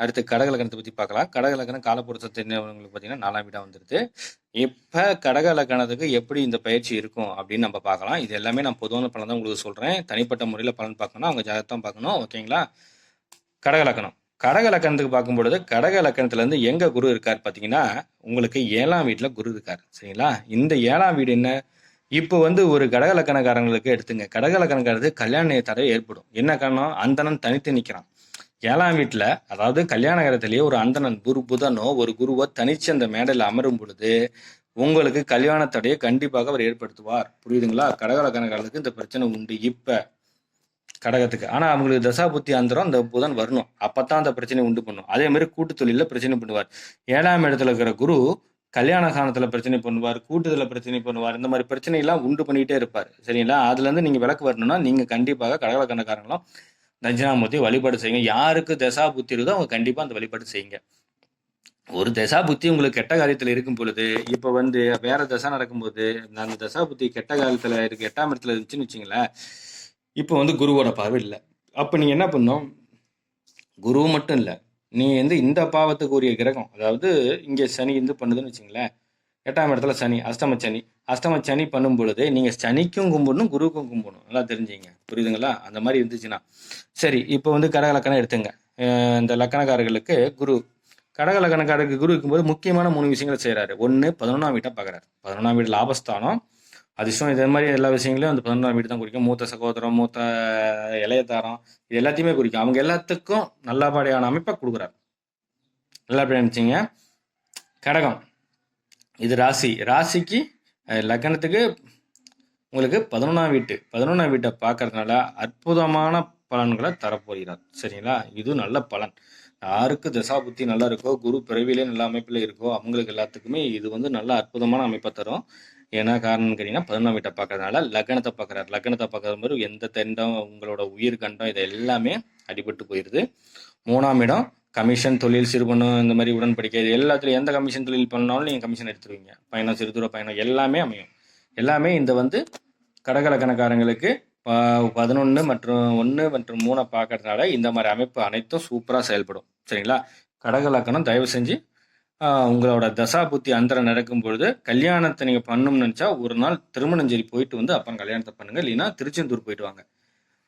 அடுத்து கடக லக்கணத்தை பற்றி பார்க்கலாம். கடக லக்கணம் காலப்புறத்தை தெரிஞ்சவங்களுக்கு பார்த்தீங்கன்னா நாலாம் வீடாக வந்துருது. இப்போ கடகலக்கணத்துக்கு எப்படி இந்த பயிற்சி இருக்கும் அப்படின்னு நம்ம பார்க்கலாம். இது எல்லாமே நான் பொதுவான பலன் தான் உங்களுக்கு சொல்கிறேன் தனிப்பட்ட முறையில் பலன் பார்க்கணும் அவங்க ஜாதகம் பார்க்கணும். ஓகேங்களா கடக லக்கணம் கடக லக்கணத்துக்கு பார்க்கும்பொழுது கடக லக்கணத்துலேருந்து எங்கே குரு இருக்கார் பார்த்தீங்கன்னா உங்களுக்கு ஏழாம் வீட்டில் குரு இருக்கார். சரிங்களா? இந்த ஏழாம் வீடு என்ன? இப்போ வந்து ஒரு கடக லக்கணக்காரங்களுக்கு எடுத்துங்க. கடக லக்கணக்காரது கல்யாண தடை ஏற்படும். என்ன காரணம்? அந்தனன் தனித்து நிற்கிறான் ஏழாம் வீட்டில் அதாவது கல்யாண காலத்திலேயே ஒரு அந்தணன் குரு புதனோ ஒரு குருவோ தனிச்சு அந்த மேடையில் அமரும் பொழுது உங்களுக்கு கல்யாண தடையை கண்டிப்பாக அவர் ஏற்படுத்துவார். புரியுதுங்களா? கடக லக்கணக்காரர்களுக்கு இந்த பிரச்சனை உண்டு இப்போ கடகத்துக்கு. ஆனால் அவங்களுக்கு தசா புத்தி அந்தரம் அந்த புதன் வரணும். அப்போ தான் அந்த பிரச்சனையை உண்டு பண்ணும். அதே மாதிரி கூட்டு தொழிலில் பிரச்சனை பண்ணுவார். ஏழாம் இடத்துல இருக்கிற குரு கல்யாண காலத்தில் பிரச்சனை பண்ணுவார் கூட்டுதல பிரச்சனை பண்ணுவார். இந்த மாதிரி பிரச்சனை எல்லாம் உண்டு பண்ணிக்கிட்டே இருப்பார். சரிங்களா? அதுலேருந்து நீங்கள் விளக்கு வரணும்னா நீங்கள் கண்டிப்பாக கடகலக்கணக்காரங்களும் கணக்காரங்களும் தட்சிணாமூர்த்தி வழிபாடு செய்யுங்க. யாருக்கு தசா புத்தி இருக்கோ அவங்க கண்டிப்பாக அந்த வழிபாடு செய்யுங்க. ஒரு தசா புத்தி உங்களுக்கு கெட்ட காரியத்தில் இருக்கும் பொழுது இப்போ வந்து வேற தசா நடக்கும்போது அந்த தசா புத்தி கெட்ட காலத்தில் இருக்கு எட்டாம் இடத்துல இருந்துச்சுன்னு வச்சுங்களேன் இப்போ வந்து குருவோட பார்வை இல்லை. அப்போ நீங்கள் என்ன பண்ணும் குரு மட்டும் இல்லை நீ வந்து இந்த பாவத்துக்குரிய கிரகம் அதாவது இங்கே சனி இருந்து பண்ணுதுன்னு வச்சுங்களேன் எட்டாம் இடத்துல சனி அஷ்டம சனி. அஷ்டம சனி பண்ணும் பொழுது நீங்கள் சனிக்கும் கும்பிடணும் குருவுக்கும் கும்பிடணும். நல்லா தெரிஞ்சுங்க. புரியுதுங்களா? அந்த மாதிரி இருந்துச்சுன்னா. சரி இப்போ வந்து கடக லக்கணம் எடுத்துங்க. இந்த லக்கணக்காரர்களுக்கு குரு. கடக லக்கணக்காரருக்கு குரு இருக்கும்போது முக்கியமான மூணு விஷயங்களை செய்கிறாரு ஒன்று பதினொன்றாம் வீட்டை பார்க்குறாரு. பதினொன்றாம் வீடு லாபஸ்தானம். அதிர்ஷ்டம் இதே மாதிரி எல்லா விஷயங்களையும் அந்த பதினொன்றாம் வீடு தான் குறிக்கும். மூத்த சகோதரம் மூத்த இளையதாரம் இது எல்லாத்தையுமே குறிக்கும். அவங்க எல்லாத்துக்கும் நல்லபடியான அமைப்பை கொடுக்குறாரு. நல்லபடியா நினச்சிங்க கடகம். இது ராசி. ராசிக்கு லக்னத்துக்கு உங்களுக்கு பதினொன்றாம் வீட்டு. பதினொன்றாம் வீட்டை பார்க்கறதுனால அற்புதமான பலன்களை தரப்போகிறார். சரிங்களா? இது நல்ல பலன். யாருக்கு தசா புத்தி நல்லா இருக்கோ குரு பிறவிலே நல்ல அமைப்பில் இருக்கோ அவங்களுக்கு எல்லாத்துக்குமே இது வந்து நல்ல அற்புதமான அமைப்பை தரும். ஏன்னா காரணம் கேட்டீங்கன்னா பதினொன்றாம் வீட்டை பார்க்கறதுனால லக்னத்தை பார்க்குறாரு. லக்னத்தை பார்க்குற மாதிரி எந்த தெண்டம் உங்களோட உயிர் கண்டம் இது எல்லாமே அடிபட்டு போயிடுது மூணாம் இடம் கமிஷன் தொழில் சிறுபணம் இந்த மாதிரி உடன்படிக்கை இது எல்லாத்துலையும் எந்த கமிஷன் தொழில் பண்ணாலும் நீங்கள் கமிஷன் எடுத்துருவீங்க. பயணம் சிறுதூர பயணம் எல்லாமே அமையும். எல்லாமே இந்த வந்து கடகலக்கணக்காரங்களுக்கு பதினொன்று மற்றும் ஒன்று மற்றும் மூணை பார்க்கறதுனால இந்த மாதிரி அமைப்பு அனைத்தும் சூப்பராக செயல்படும். சரிங்களா? கடகலக்கணம் தயவு செஞ்சு உங்களோட தசா புத்தி அந்தரம் நடக்கும் பொழுது கல்யாணத்தை நீங்கள் பண்ணணும்னு நினச்சா ஒரு நாள் திருமணஞ்சேரி போயிட்டு வந்து அப்புறம் கல்யாணத்தை பண்ணுங்கள் இல்லைன்னா திருச்செந்தூர் போயிட்டு வாங்க.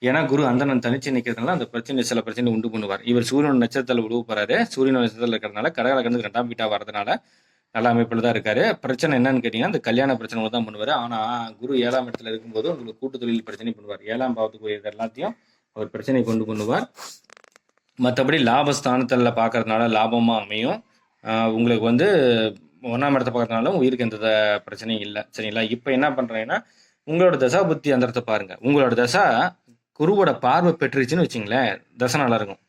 ஏன்னா குரு அந்தனன் தனிச்சு நிற்கிறதுனால அந்த பிரச்சனை சில பிரச்சனை உண்டு பண்ணுவார். இவர் சூரியன் நட்சத்திரத்தில் உழுவு போறாரு. சூரியன் நட்சத்திரத்தில் இருக்கிறதுனால கடகலக்கணத்துக்கு ரெண்டாம் வீட்டாக வரதுனால நல்ல அமைப்பில் தான் இருக்காரு. பிரச்சனை என்னன்னு கேட்டீங்கன்னா அந்த கல்யாண பிரச்சனை தான் பண்ணுவார். ஆனால் குரு ஏழாம் இடத்துல இருக்கும்போது உங்களுக்கு கூட்டு தொழில் பிரச்சனை பண்ணுவார். ஏழாம் பாவத்துக்கு எல்லாத்தையும் அவர் பிரச்சனை கொண்டு பண்ணுவார். மற்றபடி லாபஸ்தானத்தில் பார்க்கறதுனால லாபமாக அமையும். உங்களுக்கு வந்து ஒன்றாம் இடத்தை பார்க்கறதுனால உயிருக்கு எந்த பிரச்சனையும் இல்லை. சரிங்களா? இப்போ என்ன பண்ணுறேன்னா உங்களோட தசா புத்தி அந்தரத்தை பாருங்க. உங்களோட தசா குருவோட பார்வை பெற்றுச்சுன்னு வச்சிங்களேன் தசை நல்லா இருக்கும்.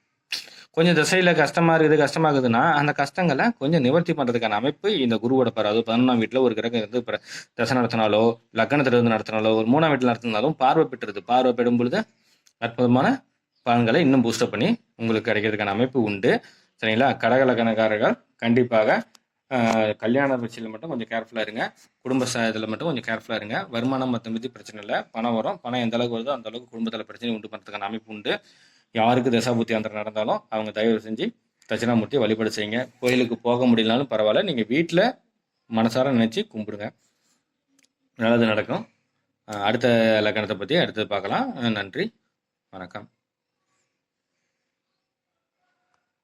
கொஞ்சம் திசையில கஷ்டமா இருக்குது கஷ்டமாகுதுன்னா அந்த கஷ்டங்களை கொஞ்சம் நிவர்த்தி பண்றதுக்கான அமைப்பு இந்த குருவோட பார்வை. அது பதினொன்றாம் வீட்டில் ஒரு கிரகம் இருந்து தசை நடத்தினாலோ லக்னத்துல இருந்து நடத்தினாலோ ஒரு மூணாம் வீட்டில் நடத்தினாலும் பார்வை பெற்றுறது பார்வை பெறும் பொழுது அற்புதமான பலன்களை இன்னும் பூஸ்டப் பண்ணி உங்களுக்கு கிடைக்கிறதுக்கான அமைப்பு உண்டு. சரிங்களா? கடகலக்கணக்காரர்கள் கண்டிப்பாக கல்யாண விஷயத்தில் மட்டும் கொஞ்சம் கேர்ஃபுல்லாக இருங்க. குடும்ப இதில் மட்டும் கொஞ்சம் கேர்ஃபுல்லாக இருங்க. வருமானம் மற்ற மீதி பிரச்சனை இல்லை. பணம் வரும். பணம் எந்த அளவுக்கு வருதோ அந்த அளவுக்கு குடும்பத்தில் பிரச்சனை உண்டு பண்ணுறதுக்கான அமைப்பு உண்டு. யாருக்கு தசாபூர்த்தி அந்தரம் நடந்தாலும் அவங்க தயவு செஞ்சு தட்சிணாமூர்த்தியை வழிபாடு செய்யுங்க. கோயிலுக்கு போக முடியலனாலும் பரவாயில்ல. நீங்கள் வீட்டில் மனசார நினச்சி கும்பிடுங்க. நல்லது நடக்கும். அடுத்த லக்கணத்தை பற்றி அடுத்து பார்க்கலாம். நன்றி. வணக்கம்.